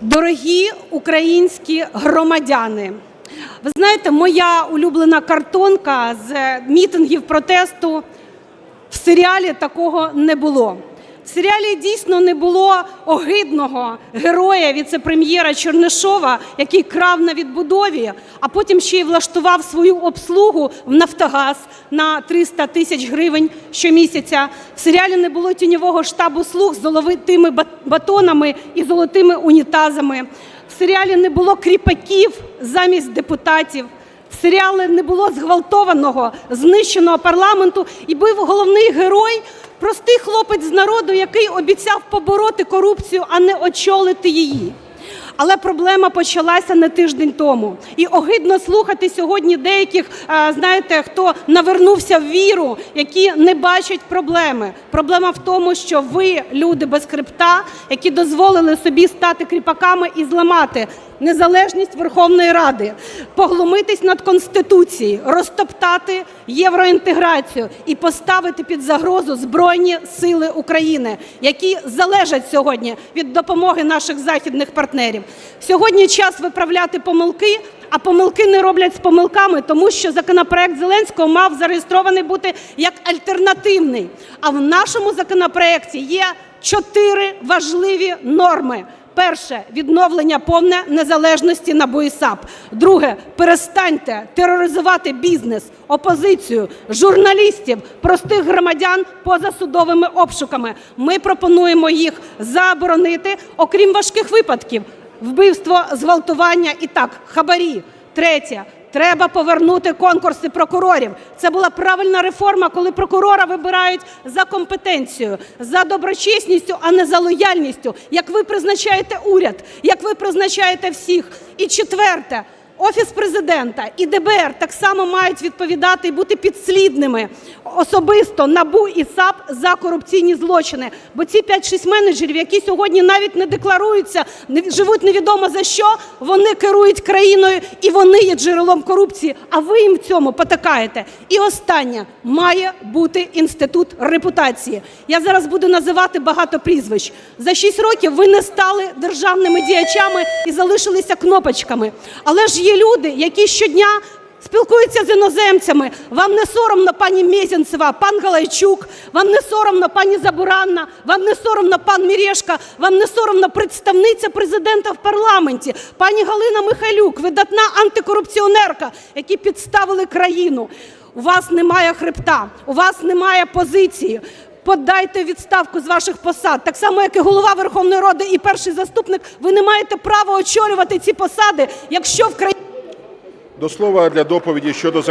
Дорогі українські громадяни, ви знаєте, моя улюблена картонка з мітингів протесту в серіалі такого не було. В серіалі дійсно не було огидного героя віце-прем'єра Чернишова, який крав на відбудові, а потім ще й влаштував свою обслугу в Нафтогаз на 300 тисяч гривень щомісяця. В серіалі не було тіньового штабу слуг з золотими батонами і золотими унітазами. В серіалі не було кріпаків замість депутатів. В серіалі не було зґвалтованого, знищеного парламенту, і був головний герой, простий хлопець з народу, який обіцяв побороти корупцію, а не очолити її. Але проблема почалася не тиждень тому. І огидно слухати сьогодні деяких, е, знаєте, хто навернувся в віру, які не бачать проблеми. Проблема в тому, що ви, люди без хребта, які дозволили собі стати кріпаками і зламати незалежність Верховної Ради, поглумитись над Конституцією, розтоптати євроінтеграцію і поставити під загрозу Збройні Сили України, які залежать сьогодні від допомоги наших західних партнерів. Сьогодні час виправляти помилки. А помилки не роблять з помилками, тому що законопроект Зеленського мав зареєстрований бути як альтернативний. А в нашому законопроекті є чотири важливі норми. Перше відновлення повне незалежності НАБУ і САП. Друге, перестаньте тероризувати бізнес, опозицію, журналістів, простих громадян поза судовими обшуками. Ми пропонуємо їх заборонити, окрім важких випадків: вбивство, зґвалтування і так, хабарі. Третє. Треба повернути конкурси прокурорів. Це була правильна реформа, коли прокурора вибирають за компетенцією, за доброчесністю, а не за лояльністю. Як ви призначаєте уряд, як ви призначаєте всіх. І четверте. Офіс президента і ДБР так само мають відповідати і бути підслідними особисто НАБУ і САП за корупційні злочини. Бо ці 5-6 менеджерів, які сьогодні навіть не декларуються, живуть невідомо за що, вони керують країною і вони є джерелом корупції. А ви їм в цьому потакаєте. І останнє має бути інститут репутації. Я зараз буду називати багато прізвищ. За 6 років ви не стали державними діячами і залишилися кнопочками. Але ж є люди, які щодня спілкуються з іноземцями. Вам не соромно, пані Мезенцева, пан Галайчук, вам не соромно, пані Забуранна, вам не соромно, пан Мірешка, вам не соромно представниця президента в парламенті, пані Галина Михайлюк, видатна антикорупціонерка, які підставили країну. У вас немає хребта, у вас немає позиції. Подайте відставку з ваших посад, так само як і голова Верховної Ради і перший заступник. Ви не маєте права очолювати ці посади, якщо в країні. До слова для доповіді щодо